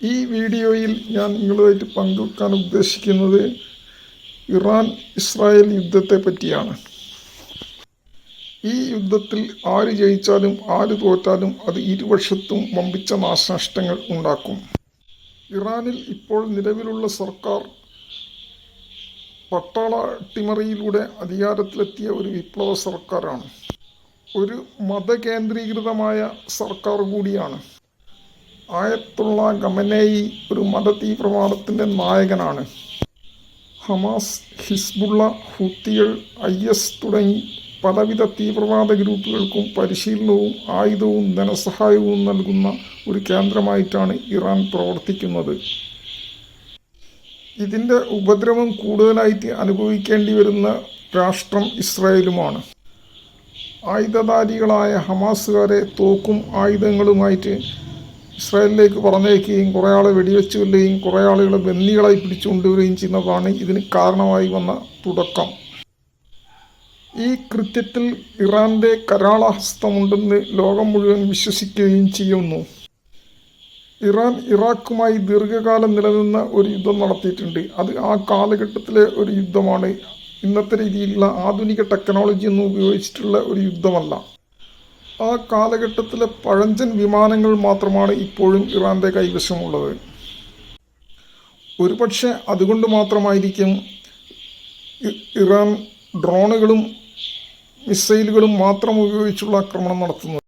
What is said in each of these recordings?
ഈ വീഡിയോയിൽ ഞാൻ നിങ്ങളുമായിട്ട് പങ്കുവെക്കാൻ ഉദ്ദേശിക്കുന്നത് ഇറാൻ ഇസ്രായേൽ യുദ്ധത്തെ പറ്റിയാണ്. ഈ യുദ്ധത്തിൽ ആര് ജയിച്ചാലും ആര് തോറ്റാലും അത് ഇരുവശത്തും വമ്പിച്ച നാശനഷ്ടങ്ങൾ ഉണ്ടാക്കും. ഇറാനിൽ ഇപ്പോൾ നിലവിലുള്ള സർക്കാർ പട്ടാള അട്ടിമറിയിലൂടെ അധികാരത്തിലെത്തിയ ഒരു വിപ്ലവ സർക്കാരാണ്. ഒരു മതകേന്ദ്രീകൃതമായ സർക്കാർ കൂടിയാണ്. ആയത്തുള്ള ഗമനേയി ഒരു മത മതതീവ്രവാദത്തിന്റെ നായകനാണ്. ഹമാസ് ഹിസ്ബുള്ള ഹുത്തികൾ ഐ എസ് തുടങ്ങി പലവിധ തീവ്രവാദ ഗ്രൂപ്പുകൾക്കും പരിശീലനവും ആയുധവും ധനസഹായവും നൽകുന്ന ഒരു കേന്ദ്രമായിട്ടാണ് ഇറാൻ പ്രവർത്തിക്കുന്നത്. ഇതിന്റെ ഉപദ്രവം കൂടുതലായിട്ട് അനുഭവിക്കേണ്ടി വരുന്ന രാഷ്ട്രം ഇസ്രായേലുമാണ്. ആയുധധാരികളായ ഹമാസുകാരെ തോക്കും ആയുധങ്ങളുമായിട്ട് ഇസ്രായേലിലേക്ക് പറഞ്ഞയക്കുകയും കുറേ ആളെ വെടിവെച്ച് കൊല്ലുകയും കുറേ ആളുകളെ ബന്ദികളായി പിടിച്ചുകൊണ്ടുവരികയും ചെയ്യുന്നതാണ് ഇതിന് കാരണമായി വന്ന തുടക്കം. ഈ കൃത്യത്തിൽ ഇറാന്റെ കരാളഹസ്തമുണ്ടെന്ന് ലോകം മുഴുവൻ വിശ്വസിക്കുകയും ചെയ്യുന്നു. ഇറാൻ ഇറാഖുമായി ദീർഘകാലം നിലനിന്ന ഒരു യുദ്ധം നടത്തിയിട്ടുണ്ട്. അത് ആ കാലഘട്ടത്തിലെ ഒരു യുദ്ധമാണ്. ഇന്നത്തെ രീതിയിലുള്ള ആധുനിക ടെക്നോളജി ഒന്നും ഉപയോഗിച്ചിട്ടുള്ള ഒരു യുദ്ധമല്ല. ആ കാലഘട്ടത്തിലെ പഴഞ്ചൻ വിമാനങ്ങൾ മാത്രമാണ് ഇപ്പോഴും ഇറാന്റെ കൈവശമുള്ളത്. ഒരുപക്ഷെ അതുകൊണ്ട് മാത്രമായിരിക്കും ഇറാൻ ഡ്രോണുകളും മിസൈലുകളും മാത്രം ഉപയോഗിച്ചുള്ള ആക്രമണം നടത്തുന്നത്.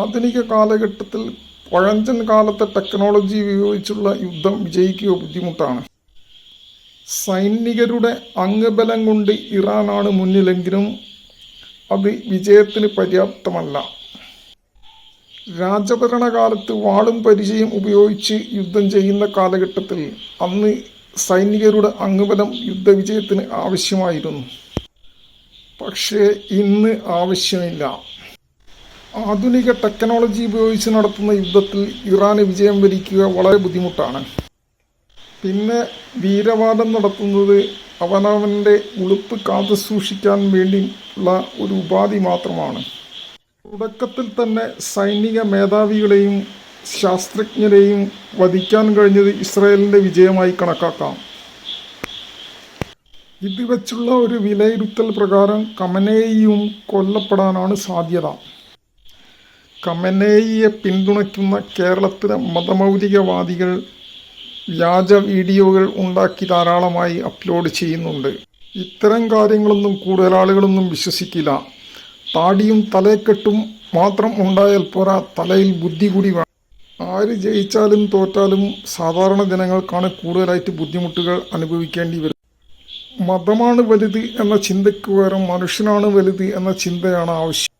ആധുനിക കാലഘട്ടത്തിൽ പഴഞ്ചൻ കാലത്തെ ടെക്നോളജി ഉപയോഗിച്ചുള്ള യുദ്ധം വിജയിക്കുക ബുദ്ധിമുട്ടാണ്. സൈനികരുടെ അംഗബലം കൊണ്ട് ഇറാനാണ് മുന്നിലെങ്കിലും അത് വിജയത്തിന് പര്യാപ്തമല്ല. രാജഭരണകാലത്ത് വാളും പരിചയം ഉപയോഗിച്ച് യുദ്ധം ചെയ്യുന്ന കാലഘട്ടത്തിൽ അന്ന് സൈനികരുടെ അംഗബലം യുദ്ധവിജയത്തിന് ആവശ്യമായിരുന്നു. പക്ഷേ ഇന്ന് ആവശ്യമില്ല. ആധുനിക ടെക്നോളജി ഉപയോഗിച്ച് നടത്തുന്ന യുദ്ധത്തിൽ ഇറാന് വിജയം വരിക്കുക വളരെ ബുദ്ധിമുട്ടാണ്. പിന്നെ വീരവാദം നടത്തുന്നത് അവനവന്റെ ഉളുപ്പ് കാത്തു സൂക്ഷിക്കാൻ വേണ്ടി ഉള്ള ഒരു ഉപാധി മാത്രമാണ്. തുടക്കത്തിൽ തന്നെ സൈനിക മേധാവികളെയും ശാസ്ത്രജ്ഞരെയും വധിക്കാൻ കഴിഞ്ഞത് ഇസ്രായേലിന്റെ വിജയമായി കണക്കാക്കാം. ഇത് വെച്ചുള്ള ഒരു വിലയിരുത്തൽ പ്രകാരം കമനേയിയും കൊല്ലപ്പെടാനാണ് സാധ്യത. കമനേയിയെ പിന്തുണയ്ക്കുന്ന കേരളത്തിലെ മതമൗലികവാദികൾ വ്യാജ വീഡിയോകൾ ഉണ്ടാക്കി ധാരാളമായി അപ്ലോഡ് ചെയ്യുന്നുണ്ട്. ഇത്തരം കാര്യങ്ങളൊന്നും കൂടുതൽ ആളുകളൊന്നും വിശ്വസിക്കില്ല. താടിയും തലയെക്കെട്ടും മാത്രം ഉണ്ടായാൽ പോരാ തലയിൽ ബുദ്ധി കൂടി ആര് ജയിച്ചാലും തോറ്റാലും സാധാരണ ജനങ്ങൾക്കാണ് കൂടുതലായിട്ട് ബുദ്ധിമുട്ടുകൾ അനുഭവിക്കേണ്ടി വരുന്നത് മതമാണ് വലുത് എന്ന ചിന്തയ്ക്ക് പകരം മനുഷ്യനാണ് വലുത് എന്ന ചിന്തയാണ് ആവശ്യം.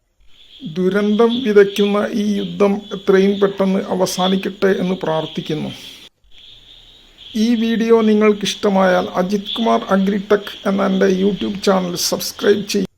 ദുരന്തം വിതയ്ക്കുന്ന ഈ യുദ്ധം എത്രയും പെട്ടെന്ന് അവസാനിക്കട്ടെ എന്ന് പ്രാർത്ഥിക്കുന്നു. ഈ വീഡിയോ നിങ്ങൾക്ക് ഇഷ്ടമായാൽ അജിത് കുമാർ അഗ്രിടെക് എന്ന എന്റെ യൂട്യൂബ് ചാനൽ സബ്സ്ക്രൈബ് ചെയ്യും